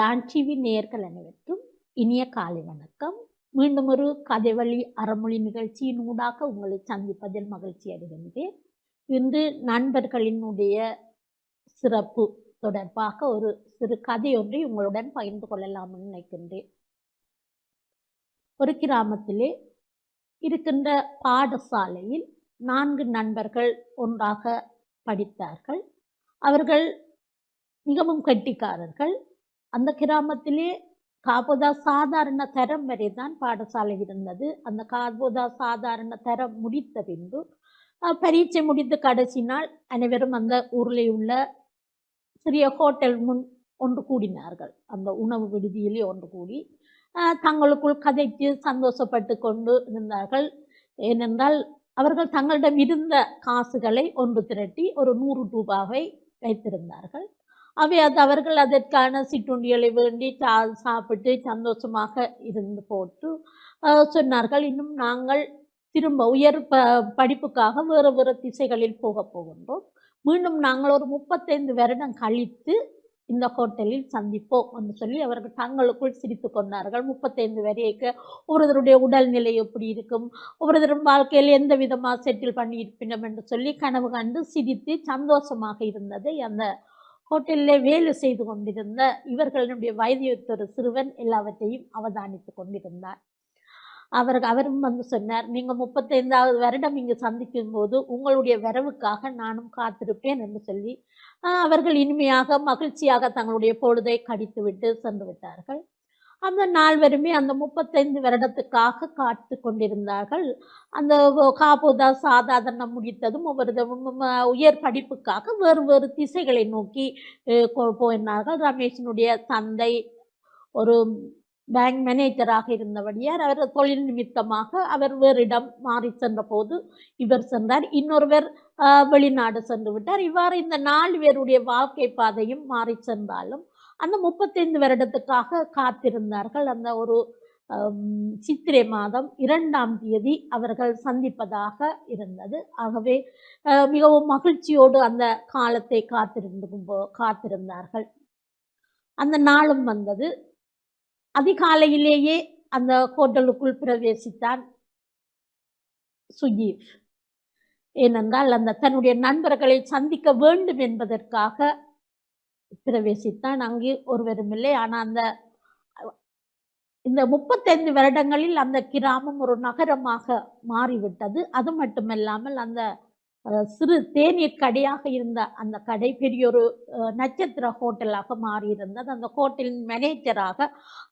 Don TV நேர்கள் அனைவருக்கும் இனிய காலை வணக்கம். மீண்டும் ஒரு கதைவழி அறமொழி நிகழ்ச்சியின் ஊடாக உங்களை சந்திப்பதில் மகிழ்ச்சி அடைகின்றேன். இன்று நண்பர்களினுடைய சிறப்பு தொடர்பாக ஒரு சிறு கதை ஒன்றை உங்களுடன் பகிர்ந்து கொள்ளலாம் நினைக்கின்றேன். ஒரு கிராமத்திலே இருக்கின்ற பாடசாலையில் நான்கு நண்பர்கள் ஒன்றாக படித்தார்கள். அவர்கள் மிகவும் கெட்டிக்காரர்கள். அந்த கிராமத்திலே காபோதா சாதாரண தரம் வரை தான் பாடசாலை இருந்தது. அந்த காபோதா சாதாரண தரம் முடித்த பின்பு பரீட்சை முடித்து கடைசி நாள் அனைவரும் அந்த ஊரில் உள்ள சிறிய ஹோட்டல் முன் ஒன்று கூடினார்கள். அந்த உணவு விடுதியிலே ஒன்று கூடி தங்களுக்குள் கதைத்து சந்தோஷப்பட்டு கொண்டு இருந்தார்கள். ஏனென்றால் அவர்கள் தங்களிடம் இருந்த காசுகளை ஒன்று திரட்டி ஒரு நூறு ரூபாவை வைத்திருந்தார்கள். அவை அது அவர்கள் அதற்கான சிற்றுண்டிகளை வேண்டி சா சாப்பிட்டு சந்தோஷமாக இருந்து போட்டு சொன்னார்கள். இன்னும் நாங்கள் திரும்ப உயர் ப படிப்புக்காக வேறு வேறு திசைகளில் போக போகின்றோம். மீண்டும் நாங்கள் ஒரு முப்பத்தைந்து வருடம் கழித்து இந்த ஹோட்டலில் சந்திப்போம் என்று சொல்லி அவர்கள் தங்களுக்குள் சிரித்து கொண்டார்கள். முப்பத்தைந்து வரைக்கு ஒருவருடைய உடல்நிலை எப்படி இருக்கும் ஒவ்வொருத்தரும் வாழ்க்கையில் எந்த விதமாக செட்டில் பண்ணி இருப்பினோம் என்று சொல்லி கனவு கண்டு சிரித்து சந்தோஷமாக இருந்ததை. அந்த ஹோட்டலில் வேலை செய்து கொண்டிருந்த இவர்களுடைய வயதியொத்த சிறுவன் எல்லாவற்றையும் அவதானித்து கொண்டிருந்தார். அவர் அவரும் வந்து சொன்னார் நீங்கள் முப்பத்தைந்தாவது வருடம் இங்கு சந்திக்கும் போது உங்களுடைய வரவுக்காக நானும் காத்திருப்பேன் என்று சொல்லி அவர்கள் இனிமையாக மகிழ்ச்சியாக தங்களுடைய பொழுதை கடித்துவிட்டு சென்று விட்டார்கள். அந்த நால்வருமே அந்த முப்பத்தைந்து வருடத்துக்காக காத்து கொண்டிருந்தார்கள் அந்த காபோதா சாதாரணம் முடித்ததும் ஒவ்வொரு உயர் படிப்புக்காக வேறு வேறு திசைகளை நோக்கி அஹ், போயினார்கள். ரமேஷினுடைய தந்தை ஒரு பேங்க் மேனேஜராக இருந்தபடியார் அவர் தொழில் நிமித்தமாக அவர் வேறு இடம் மாறி சென்ற போது இவர் சென்றார். இன்னொருவர் வெளிநாடு சென்று விட்டார். இவ்வாறு இந்த நாலு பேருடைய வாழ்க்கை பாதையும் மாறி சென்றாலும் அந்த முப்பத்தைந்து வருடத்துக்காக காத்திருந்தார்கள். அந்த ஒரு சித்திரை மாதம் இரண்டாம் தேதி அவர்கள் சந்திப்பதாக இருந்தது. ஆகவே மிகவும் மகிழ்ச்சியோடு அந்த காலத்தை காத்திருந்து காத்திருந்தார்கள். அந்த நாளும் வந்தது. அதிகாலையிலேயே அந்த ஹோட்டலுக்குள் பிரவேசித்தான் சுஜீவ் ஏனென்றால் அந்த தன்னுடைய நண்பர்களை சந்திக்க வேண்டும் என்பதற்காக பிரவேசித்தான் அங்கே ஒருவரும் இல்லை. ஆனால் அந்த இந்த முப்பத்தைந்து வருடங்களில் அந்த கிராமம் ஒரு நகரமாக மாறிவிட்டது. அது மட்டுமல்லாமல் அந்த சிறு தேநீர் கடையாக இருந்த அந்த கடை பெரிய ஒரு நட்சத்திர ஹோட்டலாக மாறியிருந்தது. அந்த ஹோட்டலின் மேனேஜராக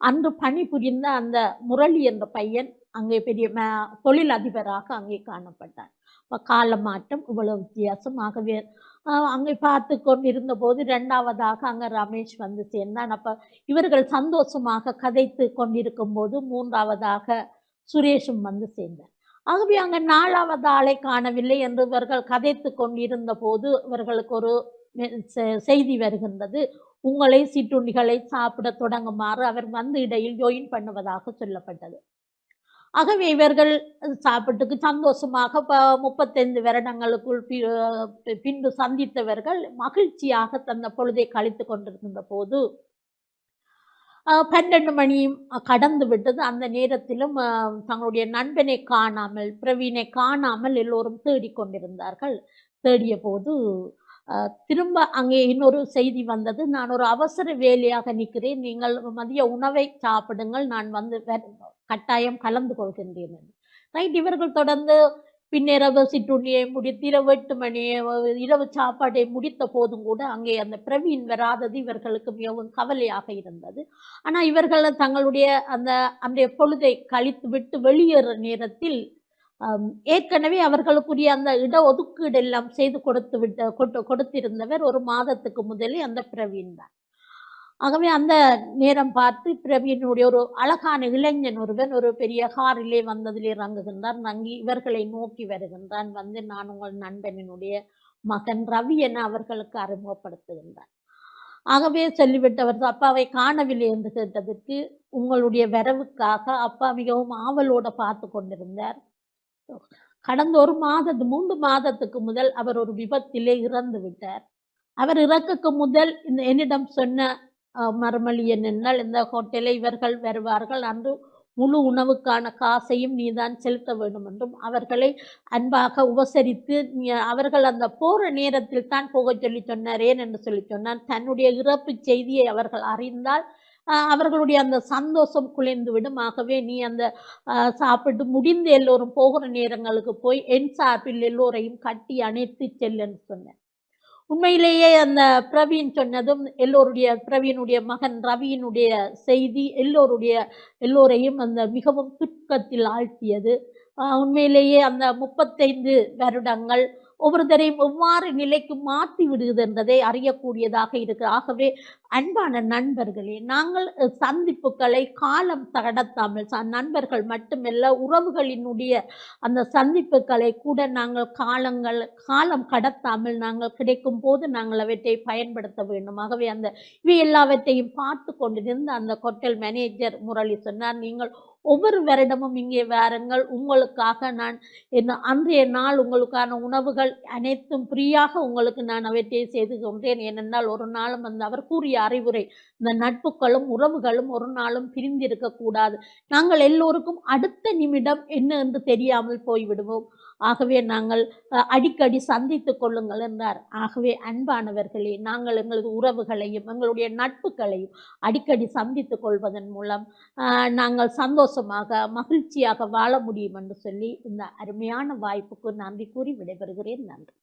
அன்று பணிபுரிந்த அந்த முரளி என்ற பையன் அங்கே பெரிய தொழில் அதிபராக அங்கே காணப்பட்டார் கால மாற்றம் இவ்வளவு வித்தியாசம் ஆகவே அங்கே பார்த்து கொண்டிருந்த போது இரண்டாவதாக அங்க ரமேஷ் வந்து சேர்ந்தான். அப்ப இவர்கள் சந்தோஷமாக கதைத்து கொண்டிருக்கும் போது மூன்றாவதாக சுரேஷும் வந்து சேர்ந்தார். ஆகவே அங்க நாலாவது ஆளை காணவில்லை என்று இவர்கள் கதைத்து கொண்டிருந்த போது இவர்களுக்கு ஒரு செ- செய்தி வருகின்றது. உங்களை சிற்றுண்டிகளை சாப்பிட தொடங்குமாறு அவர் வந்து இடையில் ஜாயின் பண்ணுவதாக சொல்லப்பட்டது. ஆகவே இவர்கள் சாப்பிட்டுக்கு சந்தோஷமாக ப முப்பத்தைந்து வருடங்களுக்குள் பி- பின்பு சந்தித்தவர்கள் மகிழ்ச்சியாக தந்த பொழுதை கழித்து கொண்டிருந்த போது பன்னெண்டு மணியும் கடந்து விட்டது. அந்த நேரத்திலும் தங்களுடைய நண்பனை காணாமல் பிரவீனை காணாமல் எல்லோரும் தேடிக்கொண்டிருந்தார்கள். தேடிய போது திரும்ப அங்கே இன்னொரு செய்தி வந்தது. நான் ஒரு அவசர வேலையாக நிற்கிறேன். நீங்கள் மதிய உணவை சாப்பிடுங்கள். நான் வந்து கட்டாயம் கலந்து கொள்கின்றேன் ரைட் இவர்கள் தொடர்ந்து பின்னிரவு சிற்றுண்டியை முடித்து இரவு எட்டு மணி இரவு சாப்பாட்டை முடித்த போதும் கூட அங்கே அந்த பிரவீன் வராதது இவர்களுக்கு மிகவும் கவலையாக இருந்தது. ஆனால் இவர்கள் தங்களுடைய அந்த அந்த பொழுதை கழித்து விட்டு வெளியேற நேரத்தில் ஏற்கனவே அவர்களுக்குரிய அந்த இட ஒதுக்கீடு எல்லாம் செய்து கொடுத்து விட்டு கொடு- கொடுத்திருந்தவர் ஒரு மாதத்துக்கு முதலே அந்த பிரவீன் தான். ஆகவே அந்த நேரம் பார்த்து பிரவீனுடைய ஒரு அழகான இளைஞன் ஒருவன் ஒரு பெரிய காரிலே வந்ததில் இறங்குகின்றான். நங்கி இவர்களை நோக்கி வருகின்றான். வந்து நான் உங்கள் நண்பனினுடைய மகன் ரவி என அவர்களுக்கு அறிமுகப்படுத்துகின்றான். ஆகவே சொல்லிவிட்டவர் அப்பாவை காணவில்லை என்று கேட்டதற்கு உங்களுடைய வரவுக்காக அப்பா மிகவும் ஆவலோட பார்த்து கொண்டிருந்தார். கடந்த ஒரு மாதத்து மூன்று மாதத்துக்கு முதல் அவர் ஒரு விபத்திலே இறந்து விட்டார். அவர் இறக்குக்கு முதல் இந்த என்னிடம் சொன்ன மறுமொழி என்னென்னால் இந்த ஹோட்டலில் இவர்கள் வருவார்கள் அன்று முழு உணவுக்கான காசையும் நீதான் செலுத்த வேண்டும் என்றும் அவர்களை அன்பாக உபசரித்து நீ- அவர்கள் அந்த போற நேரத்தில் தான் போக சொல்லி சொன்னார் ஏன் என்று சொல்லி சொன்னார் தன்னுடைய இறப்பு செய்தியை அவர்கள் அறிந்தால் அவர்களுடைய அந்த சந்தோஷம் குலைந்து விடும். ஆகவே நீ அந்த சாப்பிட்டு முடிந்து எல்லோரும் போகிற நேரங்களுக்கு போய் என் சார்பில் எல்லோரையும் கட்டி அணைத்து செல்லுன்னு சொன்னேன். உண்மையிலேயே அந்த பிரவீன் சொன்னதும் எல்லோருடைய பிரவீனுடைய மகன் ரவியினுடைய செய்தி எல்லோருடைய எல்லோரையும் அந்த மிகவும் துக்கத்தில் ஆழ்த்தியது. ஆஹ் உண்மையிலேயே அந்த முப்பத்தைந்து வருடங்கள் ஒவ்வொருத்தரையும் எவ்வாறு நிலைக்கு மாற்றி விடுகிறது என்பதை அறியக்கூடியதாக இருக்கு. ஆகவே அன்பான நண்பர்களே நாங்கள் சந்திப்புகளை காலம் கடத்தாமல் ச- நண்பர்கள் மட்டுமல்ல உறவுகளினுடைய அந்த சந்திப்புகளை கூட நாங்கள் காலங்கள் காலம் கடத்தாமல் நாங்கள் கிடைக்கும் போது நாங்கள் அவற்றை பயன்படுத்த வேண்டும். ஆகவே அந்த இவை எல்லாவற்றையும் பார்த்து கொண்டிருந்த அந்த ஹோட்டல் மேனேஜர் முரளி சொன்னார் நீங்கள் ஒவ்வொரு வருடமும் இங்கே வாருங்கள். உங்களுக்காக நான் என்ன அன்றைய நாள் உங்களுக்கான உணவுகள் அனைத்தும் ஃப்ரீயாக உங்களுக்கு நான் அவற்றை செய்து கொண்டேன் ஏனென்றால் ஒரு நாளும் வந்து அவர் கூறிய அறிவுரை. இந்த நட்புகளும் உறவுகளும் ஒரு நாளும் பிரிந்திருக்க கூடாது. நாங்கள் எல்லோருக்கும் அடுத்த நிமிடம் என்ன என்று தெரியாமல் போய்விடுவோம். ஆகவே நாங்கள் அடிக்கடி சந்தித்துக் கொள்ளுங்கள் என்றார். ஆகவே அன்பானவர்களே நாங்கள் எங்களது உறவுகளையும் எங்களுடைய நட்புகளையும் அடிக்கடி சந்தித்துக் கொள்வதன் மூலம் ஆஹ், நாங்கள் சந்தோஷமாக மகிழ்ச்சியாக வாழ முடியும் என்று சொல்லி இந்த அருமையான வாய்ப்புக்கு நன்றி கூறி விடைபெறுகிறேன். நன்றி.